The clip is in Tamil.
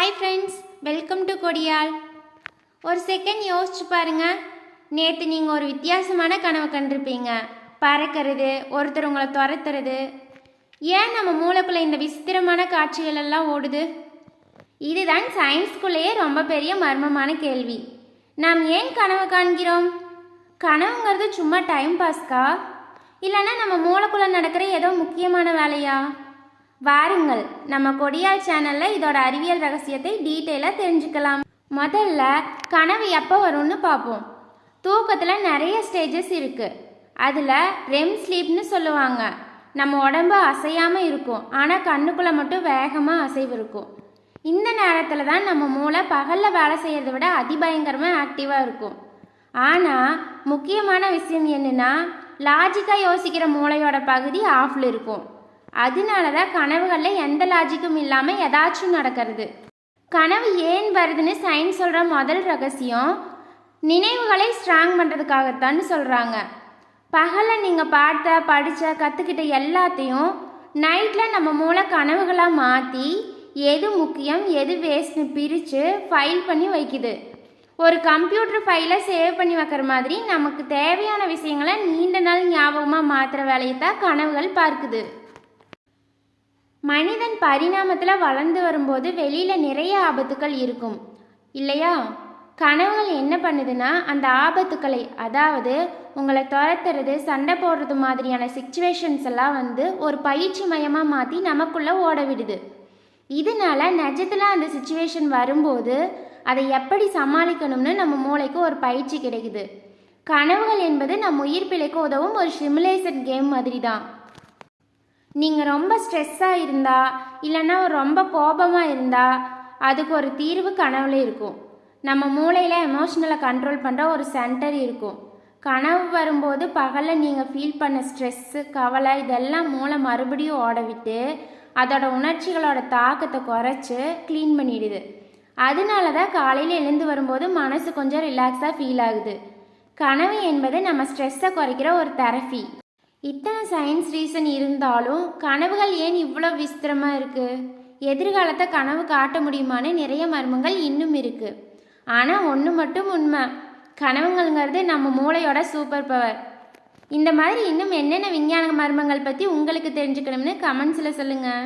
ஹாய் ஃப்ரெண்ட்ஸ் வெல்கம் டு கொடியால் ஒரு செகண்ட் யோசிச்சு பாருங்க. நேற்று நீங்கள் ஒரு வித்தியாசமான கனவு கண்டிருப்பீங்க. பறக்கிறது ஒருத்தர் உங்களை துரத்துறது. ஏன் நம்ம மூளைக்குள்ளே இந்த விசித்திரமான காட்சிகள் எல்லாம் ஓடுது? இதுதான் சயின்ஸ்குள்ளேயே ரொம்ப பெரிய மர்மமான கேள்வி. நாம் ஏன் கனவு காண்கிறோம்? கனவுங்கிறது சும்மா டைம் பாஸ்க்கா இல்லைன்னா நம்ம மூளைக்குள்ளே நடக்கிற ஏதோ முக்கியமான வேலையா? வாருங்கள். நம்ம கொடியால் சேனலில் இதோட அறிவியல் ரகசியத்தை டீட்டெயிலாக தெரிஞ்சுக்கலாம். முதல்ல கனவு எப்போ வரும்னு பார்ப்போம் தூக்கத்தில் நிறைய ஸ்டேஜஸ் இருக்குது அதில் ரெம் ஸ்லீப்னு சொல்லுவாங்க. நம்ம உடம்பு அசையாமல் இருக்கும். ஆனால் கண்ணுக்குள்ளே மட்டும் வேகமாக அசைவு இருக்கும். இந்த நேரத்தில் தான் நம்ம மூளை பகலில் வேலை செய்கிறத விட அதிபயங்கரமாக ஆக்டிவாக இருக்கும். ஆனால் முக்கியமான விஷயம் என்னென்னா லாஜிக்காக யோசிக்கிற மூளையோட பகுதி ஆஃபில் இருக்கும். அதனால தான் கனவுகளில் எந்த லாஜிக்கும் இல்லாமல் ஏதாச்சும் நடக்கிறது. கனவு ஏன் வருதுன்னு சயின்ஸ் சொல்கிற முதல் ரகசியம் நினைவுகளை ஸ்ட்ராங் பண்ணுறதுக்காகத்தான்னு சொல்கிறாங்க பகலில் நீங்கள் பார்த்த படித்த கற்றுக்கிட்ட எல்லாத்தையும் நைட்டில் நம்ம மூளை கனவுகளாக மாற்றி எது முக்கியம் எது வேஸ்ட்னு பிரித்து ஃபைல் பண்ணி வைக்குது. ஒரு கம்ப்யூட்டர் ஃபைலை சேவ் பண்ணி வைக்கிற மாதிரி நமக்கு தேவையான விஷயங்களை நீண்ட நாள் ஞாபகமாக மாற்றுற வேலையை தான் கனவுகள் பார்க்குது. மனிதன் பரிணாமத்தில் வளர்ந்து வரும்போது வெளியில் நிறைய ஆபத்துக்கள் இருக்கும். இல்லையா? கனவுகள் என்ன பண்ணுதுன்னா அந்த ஆபத்துக்களை அதாவது உங்களை துரத்துறது சண்டை போடுறது மாதிரியான சுச்சுவேஷன்ஸ் எல்லாம் வந்து ஒரு பயிற்சி மயமாக மாற்றி நமக்குள்ளே ஓட விடுது. இதனால நிஜத்தில் அந்த சுச்சுவேஷன் வரும்போது அதை எப்படி சமாளிக்கணும்னு நம்ம மூளைக்கு ஒரு பயிற்சி கிடைக்குது. கனவுகள் என்பது நம் உயிர் பிழைக்க உதவும் ஒரு சிமுலேஷன் கேம் மாதிரி தான் நீங்கள் ரொம்ப ஸ்ட்ரெஸ்ஸாக இருந்தா இல்லைன்னா ரொம்ப கோபமாக இருந்தால் அதுக்கு ஒரு தீர்வு கனவுல இருக்கும். நம்ம மூளையில் எமோஷ்னலை கண்ட்ரோல் பண்ணுற ஒரு சென்டர் இருக்கும். கனவு வரும்போது பகலில் நீங்கள் ஃபீல் பண்ண ஸ்ட்ரெஸ்ஸு கவலை இதெல்லாம் மூளை மறுபடியும் ஓட விட்டு அதோட உணர்ச்சிகளோட தாக்கத்தை குறைச்சி க்ளீன் பண்ணிடுது. அதனால தான் காலையில் எழுந்து வரும்போது மனசு கொஞ்சம் ரிலாக்ஸாக ஃபீல் ஆகுது. கனவு என்பது நம்ம ஸ்ட்ரெஸ்ஸை குறைக்கிற ஒரு தெரபி இத்தனை சயின்ஸ் ரீசன் இருந்தாலும் கனவுகள் ஏன் இவ்வளோ விஸ்திரமாக இருக்குது எதிர்காலத்தை கனவு காட்ட முடியுமான்னு நிறைய மர்மங்கள் இன்னும் இருக்குது ஆனால் ஒன்று மட்டும் உண்மை. கனவுங்கள்ங்கிறது நம்ம மூளையோட சூப்பர் பவர் இந்த மாதிரி இன்னும் என்னென்ன விஞ்ஞான மர்மங்கள் பற்றி உங்களுக்கு தெரிஞ்சுக்கணும்னு கமெண்ட்ஸில் சொல்லுங்கள்